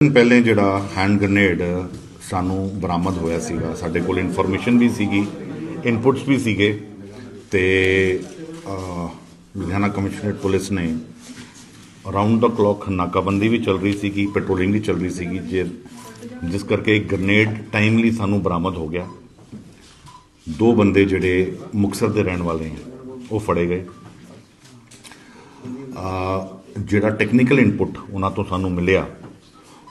ਦਿਨ ਪਹਿਲੇ ਜਿਹੜਾ ਹੈਂਡ ਗ੍ਰਨੇਡ ਸਾਨੂੰ ਬਰਾਮਦ ਹੋਇਆ ਸੀਗਾ, ਸਾਡੇ ਕੋਲ ਇਨਫੋਰਮੇਸ਼ਨ ਵੀ ਸੀਗੀ ਇਨਪੁਟਸ ਵੀ ਸੀਗੇ ਤੇ ਲੁਧਿਆਣਾ ਕਮਿਸ਼ਨਰੇਟ ਪੁਲਿਸ ਨੇ ਰਾਉਂਡ ਦਾ ਕਲੌਕ ਨਾਕਾਬੰਦੀ ਵੀ ਚੱਲ ਰਹੀ ਸੀਗੀ ਪੈਟਰੋਲਿੰਗ ਵੀ ਚੱਲ ਰਹੀ ਸੀਗੀ, ਜੇ, ਜਿਸ ਕਰਕੇ ਇੱਕ ਗ੍ਰਨੇਡ ਟਾਈਮਲੀ ਸਾਨੂੰ ਬਰਾਮਦ ਹੋ ਗਿਆ। ਦੋ ਬੰਦੇ ਜਿਹੜੇ ਮੁਕਤਸਰ ਦੇ ਰਹਿਣ ਵਾਲੇ ਹੈ, ਉਹ ਫੜੇ ਗਏ। ਜਿਹੜਾ ਟੈਕਨੀਕਲ ਇਨਪੁਟ ਉਹਨਾਂ ਤੋਂ ਸਾਨੂੰ ਮਿਲਿਆ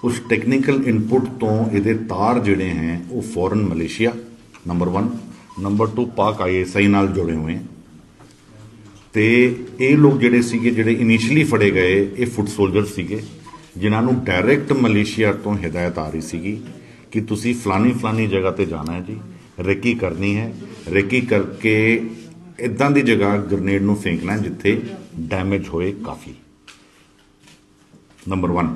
ਉਸ ਟੈਕਨੀਕਲ ਇਨਪੁਟ ਤੋਂ ਇਹਦੇ ਤਾਰ ਜਿਹੜੇ ਹੈ, ਉਹ ਫੋਰਨ ਮਲੇਸ਼ੀਆ ਨੰਬਰ 1 ਨੰਬਰ 2 ਪਾਕ ਆਈਐਸਆਈ ਨਾਲ ਜੁੜੇ ਹੋਏ ਹੈ। ਤੇ ਇਹ ਲੋਕ ਜਿਹੜੇ ਸੀਗੇ, ਜਿਹੜੇ ਇਨੀਸ਼ੀਅਲੀ ਫੜੇ ਗਏ, ਇਹ ਫੁੱਟ ਸੋਲਜਰ ਸੀਗੇ, ਜਿਨ੍ਹਾਂ ਨੂੰ ਡਾਇਰੈਕਟ ਮਲੇਸ਼ੀਆ ਤੋਂ ਹਦਾਇਤ ਆ ਰਹੀ ਸੀਗੀ ਕਿ ਤੁਸੀਂ ਫਲਾਨੀ ਫਲਾਨੀ ਜਗ੍ਹਾ ਤੇ ਜਾਣਾ ਹੈ ਜੀ, ਰੇਕੀ ਕਰਨੀ ਹੈ। ਰੇਕੀ ਕਰਕੇ ਇਦਾਂ ਦੀ ਜਗ੍ਹਾ ਗ੍ਰਨੇਡ ਨੂੰ ਫੇਂਕਣਾ ਜਿੱਥੇ ਡੈਮੇਜ ਹੋਏ ਕਾਫੀ। ਨੰਬਰ 1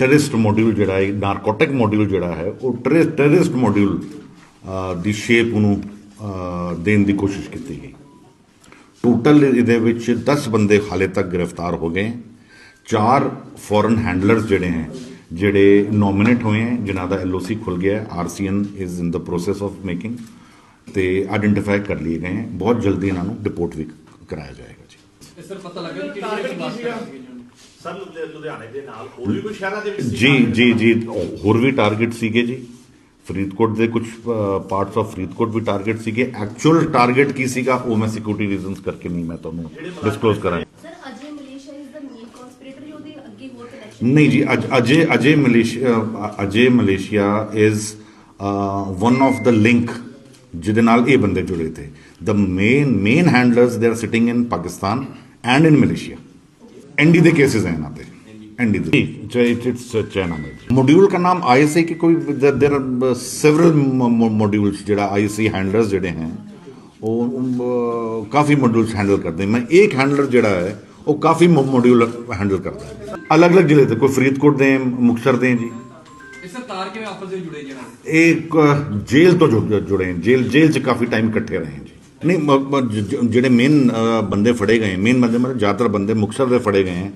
ਟੈਰਰਿਸਟ ਮੋਡਿਊਲ ਜਿਹੜਾ ਹੈ ਨਾਰਕੋਟਿਕ ਮੋਡਿਊਲ ਜਿਹੜਾ ਹੈ, ਉਹ ਟੈਰਰਿਸਟ ਮੋਡਿਊਲ ਦੀ ਸ਼ੇਪ ਨੂੰ ਦੇਣ ਦੀ ਕੋਸ਼ਿਸ਼ ਕੀਤੀ ਗਈ। ਟੋਟਲ ਇਹਦੇ ਵਿੱਚ 10 ਬੰਦੇ ਹਾਲੇ ਤੱਕ ਗ੍ਰਿਫਤਾਰ ਹੋ ਗਏ। ਚਾਰ ਫੋਰਨ ਹੈਂਡਲਰਸ ਜਿਹੜੇ ਹੈ, ਜਿਹੜੇ ਨੋਮੀਨੇਟ ਹੋਏ ਹੈ, ਜਿਨ੍ਹਾਂ ਦਾ ਐਲਓਸੀ ਖੁੱਲ ਗਿਆ ਹੈ RCN is in the process of making ਤੇ ਆਇਡੈਂਟੀਫਾਈ ਕਰ ਲਏ ਗਏ ਹੈ। ਬਹੁਤ ਜਲਦੀ ਇਹਨਾਂ ਨੂੰ ਡਿਪੋਰਟ ਵੀ ਕਰਾਇਆ ਜਾਏਗਾ ਜੀ। ਸਰ ਪਤਾ ਲੱਗਾ ਕਿ ਕਿਹੜੀ ਸਰ ਲੁਧਿ- ਲੁਧਿਆਣੇ ਦੇ ਨਾਲ ਹੋਰ ਵੀ ਕੋਈ ਸ਼ਹਿਰਾਂ ਦੇ ਵਿੱਚ ਸੀ? ਜੀ ਜੀ ਜੀ ਹੋਰ ਵੀ ਟਾਰਗੇਟ ਸੀਗੇ ਜੀ। ਫਰੀਦਕੋਟ ਦੇ ਕੁਝ ਪਾਰਟਸ ਆਫ ਫਰੀਦਕੋਟ ਵੀ ਟਾਰਗੇਟ ਸੀਗੇ। ਐਕਚੁਅਲ ਟਾਰਗੇਟ ਕੀ ਸੀਗਾ ਉਹ ਮੈਂ ਸਿਕਿਉਰਿਟੀ ਰੀਜ਼ਨਸ ਕਰਕੇ ਨਹੀਂ ਮੈਂ ਤੁਹਾਨੂੰ ਡਿਸਕਲੋਜ਼ ਕਰਾਂ sir Ajay Malaysia is the main conspirator ਜਾਂ ਉਹਦੇ ਅੱਗੇ ਹੋਰ ਕਨੈਕਸ਼ਨ ਨਹੀਂ ਜੀ ਅਜ ਅਜੇ ਅਜੇ Malaysia Ajay Malaysia is one of the link ਜਿਹਦੇ ਨਾਲ ਇਹ ਬੰਦੇ ਜੁੜੇ ਥੇ the main main handlers they are sitting in Pakistan and in Malaysia and they cases हैं यहाँ पे. मॉड्यूल का नाम आई के कोई देर सेवरल मॉड्यूल्स जो आई हैंडलर्स जोड़े हैं वो काफ़ी मॉड्यूल्स हैंडल करते हैं। मैं एक हैंडलर जोड़ा है वो काफ़ी मॉड्यूल हैंडल करता है। अलग अलग ज़िले थे कोई फरीदकोट दे मुक्तसर दें जी। एक uh, जेल तो जुड़े हैं। जेल जेल से काफ़ी टाइम कट्ठे रहे हैं जी। ਜੇਲ੍ਹ ਜੇਲ੍ਹ 'ਚ ਕਾਫੀ ਟਾਈਮ ਇਕੱਠੇ ਰਹੇ ਹੈ ਜੀ ਨਹੀਂ ਮ- ਮ- ਜ- ਜ- ਜਿਹੜੇ ਮੇਨ ਬੰਦੇ ਫੜੇ ਗਏ ਮੇਨ ਬੰਦੇ ਮਤਲਬ ਜ਼ਿਆਦਾਤਰ ਬੰਦੇ ਮੁਕਤਸਰ ਦੇ ਫੜੇ ਗਏ ਹੈ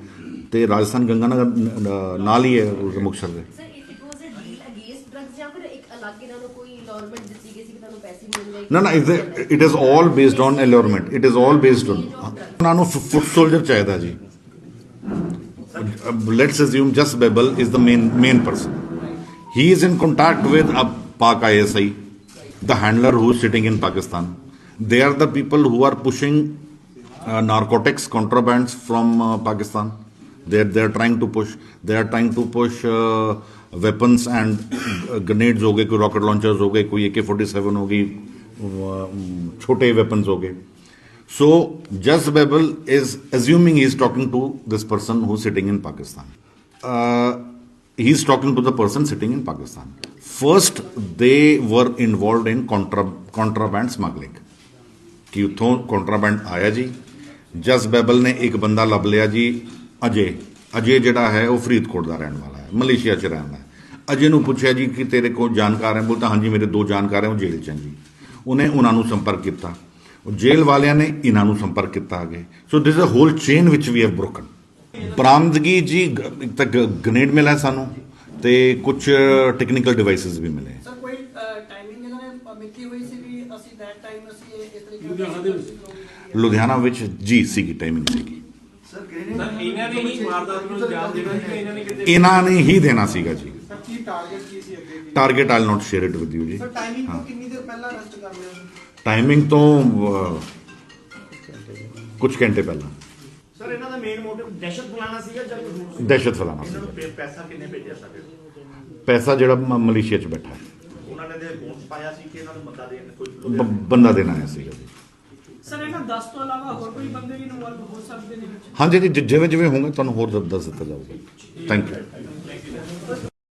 ਤੇ ਰਾਜਸਥਾਨ ਗੰਗਾਨਗਰ ਨ- ਨ- ਨਾਲ ਹੀ ਹੈ ਉਸ ਮੁਕਤਸਰ ਦੇ sir if it was a deal against drugs ਜਾਂ ਫਿਰ ਇੱਕ ਅਲੱਗ ਇਹਨਾਂ ਨੂੰ ਕੋਈ ਇਨਵੋਲਵਮੈਂਟ ਦਿੱਤੀ ਗਈ ਸੀ ਕਿ ਤੁਹਾਨੂੰ ਪੈਸੇ ਮਿਲਣਗੇ ਨਾ ਨਾ it is all based on allurement it is all based on ਉਹਨਾਂ ਨੂੰ ਫੁੱਟ ਸੋਲਜਰ ਚਾਹੀਦਾ ਜੀ let's assume just Babbal is the main main person. He is in contact with a pak isi the handler who is sitting in pakistan. they are the people who are pushing uh, narcotics contrabands from uh, pakistan they're they're trying to push they are trying to push uh, weapons and uh, grenades हो गए कोई rocket launchers हो गए कोई AK47 हो गई uh, छोटे weapons हो गए so Just Babel is assuming he is talking to this person who's sitting in Pakistan. Uh, he's talking to the person sitting in Pakistan. First, they were involved in contra- contraband smuggling. ਕਿ ਉੱਥੋਂ ਕੰਟਰਾਬੈਂਡ ਆਇਆ ਜੀ। ਜਸ ਬੈਬਲ ਨੇ ਇੱਕ ਬੰਦਾ ਲੱਭ ਲਿਆ ਜੀ, ਅਜੇ। ਅਜੇ ਜਿਹੜਾ ਹੈ ਉਹ ਫਰੀਦਕੋਟ ਦਾ ਰਹਿਣ ਵਾਲਾ ਹੈ, ਮਲੇਸ਼ੀਆ 'ਚ ਰਹਿੰਦਾ ਹੈ। ਅਜੇ ਨੂੰ ਪੁੱਛਿਆ ਜੀ ਕਿ ਤੇਰੇ ਕੋਲ ਜਾਣਕਾਰ ਹੈ ਬੋਲਤਾ ਹਾਂਜੀ ਮੇਰੇ ਦੋ ਜਾਣਕਾਰ ਹੈ, ਉਹ ਜੇਲ੍ਹ 'ਚ ਹੈ ਜੀ। ਉਹਨੇ ਉਹਨਾਂ ਨੂੰ ਸੰਪਰਕ ਕੀਤਾ। ਜੇਲ੍ਹ ਵਾਲਿਆਂ ਨੇ ਇਹਨਾਂ ਨੂੰ ਸੰਪਰਕ ਕੀਤਾ ਅਗੇ। So this a whole chain ਵਿੱਚ ਵੀ ਹੈਵ ਬ੍ਰੋਕਨ ਬਰਾਮਦਗੀ ਜੀ, ਗ- ਇੱਕ ਤਾਂ ਗ੍ਰੇਨੇਡ ਮਿਲਿਆ ਸਾਨੂੰ ਤੇ ਕੁਝ ਟੈਕਨੀਕਲ ਡਿਵਾਈਸਸ ਵੀ ਮਿਲੇ। ਸਰ, ਕੋਈ ਟਾਈਮਿੰਗ ਇਹਨਾਂ ਨੇ ਮਿੱਥੀ ਹੋਈ ਸੀ? ਲੁਧਿਆਣਾ ਦੇ ਲੁਧਿਆਣਾ ਵਿੱਚ ਜੀ ਸੀਗੀ ਟਾਈਮਿੰਗ ਸੀਗੀ। ਸਰ ਇਹਨਾਂ ਨੇ ਹੀ ਵਾਰਦਾਤ ਨੂੰ ਅੰਜਾਮ ਦੇਣਾ ਸੀ ਇਹਨਾਂ ਨੇ ਕਿਤੇ ਇਹਨਾਂ ਨੇ ਹੀ ਦੇਣਾ ਸੀਗਾ ਜੀ। ਸਰ ਕੀ ਟਾਰਗੇਟ ਕੀ ਸੀ ਅੱਗੇ ਦੀ? Target all not share it with you ਜੀ। ਸਰ ਟਾਈਮਿੰਗ ਤੋਂ ਕਿੰਨੀ ਦੇਰ ਪਹਿਲਾਂ ਅਰੈਸਟ ਕਰ ਲਿਆ ਟਾਈਮਿੰਗ ਤੋਂ ਕੁਝ ਘੰਟੇ ਪਹਿਲਾਂ। ਸਰ ਇਹਨਾਂ ਦਾ ਮੇਨ ਮੋਟਿਵ ਦਹਿਸ਼ਤ ਫੈਲਾਉਣਾ ਸੀਗਾ ਜਾਂ ਕੁਝ ਹੋਰ? ਦਹਿਸ਼ਤ ਫੈਲਾਉਣਾ ਇਹਨਾਂ ਨੂੰ ਸੀ ਪੈ- ਪੈਸਾ ਕਿੰਨੇ ਭੇਜਿਆ ਸਾਡੇ ਪੈਸਾ ਜਿਹੜਾ ਮ- ਮਲੇਸ਼ੀਆ 'ਚ ਬੈਠਾ। ਹੈ ਉਹਨਾਂ ਨੇ ਦੇ ਬੋਨਸ ਪਾਇਆ ਸੀ ਕਿ ਇਹਨਾਂ ਨੂੰ ਬੰਦਾ ਦੇਣ ਕੋਈ ਬੰਦਾ ਦੇਣਾ ਆਇਆ ਸੀਗਾ ਜੀ। ਸਰ ਇਹਨਾਂ 10 ਤੋਂ ਇਲਾਵਾ ਹੋਰ ਕੋਈ ਬੰਦੇ ਵੀ ਇਨਵੋਲਵ ਹੋ ਸਕਦੇ ਨੇ ਹਾਂਜੀ, ਜੀ ਜਿਵੇਂ ਜਿਵੇਂ ਹੋਣਗੇ, ਤੁਹਾਨੂੰ ਹੋਰ ਦੱਸ ਦਿੱਤਾ ਜਾਊਗਾ। Thank you